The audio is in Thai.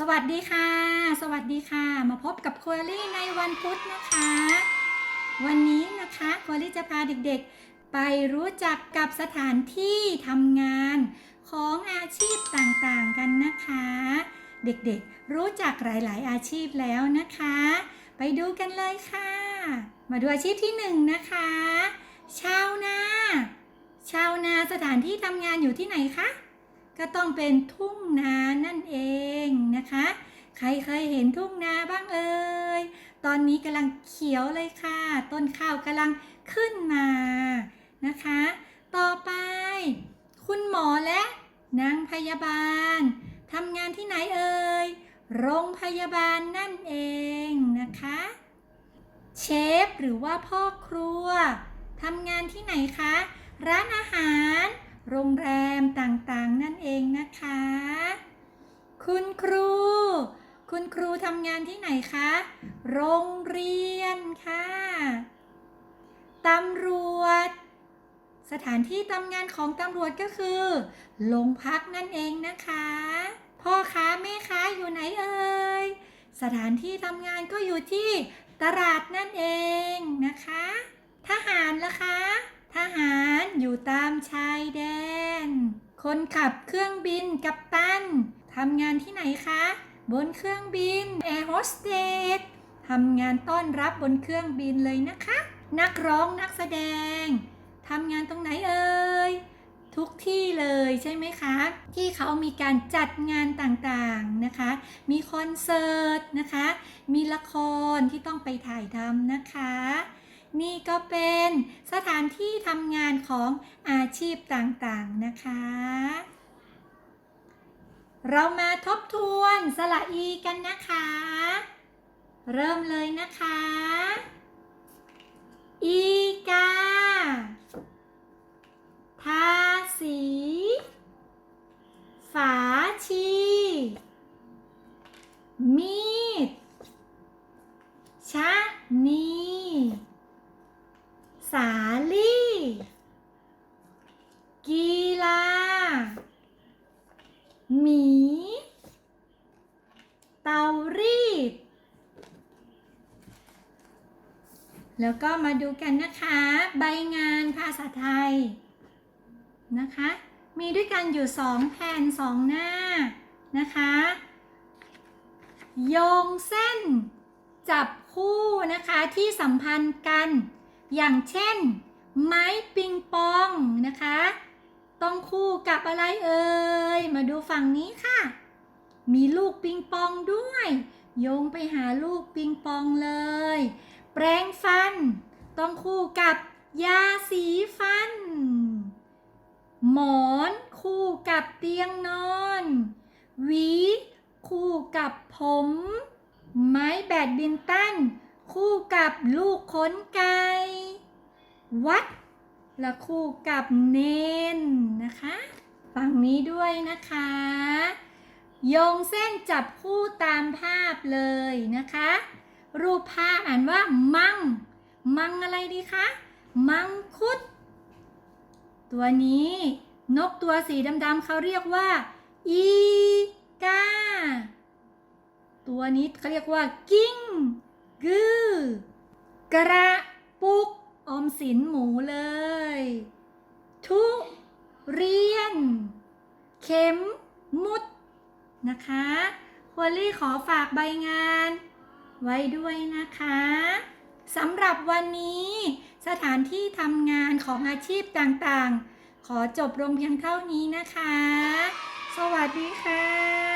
สวัสดีค่ะ สวัสดีค่ะ มาพบกับควอลี่ในวันพุธนะคะ วันนี้นะคะควอลี่จะพาเด็กๆ ไปรู้จักกับสถานที่ทำงานของอาชีพต่างๆกันนะคะ เด็กๆรู้จักหลายๆ อาชีพแล้วนะคะ ไปดูกันเลยค่ะ มาดูอาชีพที่หนึ่งนะคะ ชาวนา ชาวนาสถานที่ทำงานอยู่ที่ไหนคะ ก็ต้องเป็นทุ่งนานั่นเองนะคะ ใครเคยเห็นทุ่งนาบ้างเอ่ย ตอนนี้กำลังเขียวเลยค่ะ ต้นข้าวกำลังขึ้นมานะคะ ต่อไป คุณหมอและนางพยาบาลทำงานที่ไหนเอ่ย โรงพยาบาลนั่นเองนะคะ เชฟหรือว่าพ่อครัวทำงานที่ไหนคะ ร้านอาหาร โรงแรมต่างๆ นั่นเองนะคะ คุณครู คุณครูทำงานที่ไหนคะ โรงเรียนค่ะ ตำรวจ สถานที่ทำงานของตำรวจก็คือโรงพักนั่นเองนะคะ พ่อค้าแม่ค้าอยู่ไหนเอ่ย สถานที่ทำงานก็อยู่ที่ตลาดนั่นเองนะคะ ทหารล่ะคะ ทหารอยู่ตามชายแดน คนขับเครื่องบินกัปตันทำงานที่ไหนคะ บนเครื่องบินแอร์โฮสเตสทำงานต้อนรับบนเครื่องบินเลยนะคะ นักร้องนักแสดงทำงานตรงไหนเอ่ยทุกที่เลยใช่ไหมคะ ที่เขามีการจัดงานต่างๆนะคะ มีคอนเสิร์ตนะคะ มีละครที่ต้องไปถ่ายทำนะคะ นี่ก็เป็นสถานที่ทำงานของอาชีพต่างๆนะคะ เรามาทบทวนสระอีกันนะคะ เริ่มเลยนะคะ อี แล้วก็มาดูกันนะคะ ใบงานภาษาไทยนะคะ มีด้วยกันอยู่สองแผ่นสองหน้านะคะโยงเส้น จับคู่นะคะที่สัมพันธ์กัน อย่างเช่น ไม้ปิงปองนะคะ ต้องคู่กับอะไรเอ่ยมาดูฝั่งนี้ค่ะ มีลูกปิงปองด้วย โยงไปหาลูกปิงปองเลย แปรงฟัน ต้องคู่กับยาสีฟัน หมอนคู่กับเตียงนอน หวี คู่กับผม ไม้แบดบินตัน คู่กับลูกขนไก่วัด และคู่กับเนนนะคะฝั่งนี้ด้วยนะคะโยงเส้นจับคู่ตามภาพเลยนะคะ รูปภาพอ่านว่ามัง มังอะไรดีคะ มังคุด ตัวนี้ นกตัวสีดำๆเขาเรียกว่า อีกา ตัวนี้เขาเรียกว่า กิ้ง กือกระปุกออมสินหมูเลย ทุเรียน เข็มมุดนะคะควอลี่ขอฝากใบงาน ไว้ด้วยนะคะสำหรับวันนี้ สถานที่ทำงานของอาชีพต่างๆ ขอจบลงเพียงเท่านี้นะคะ สวัสดีค่ะ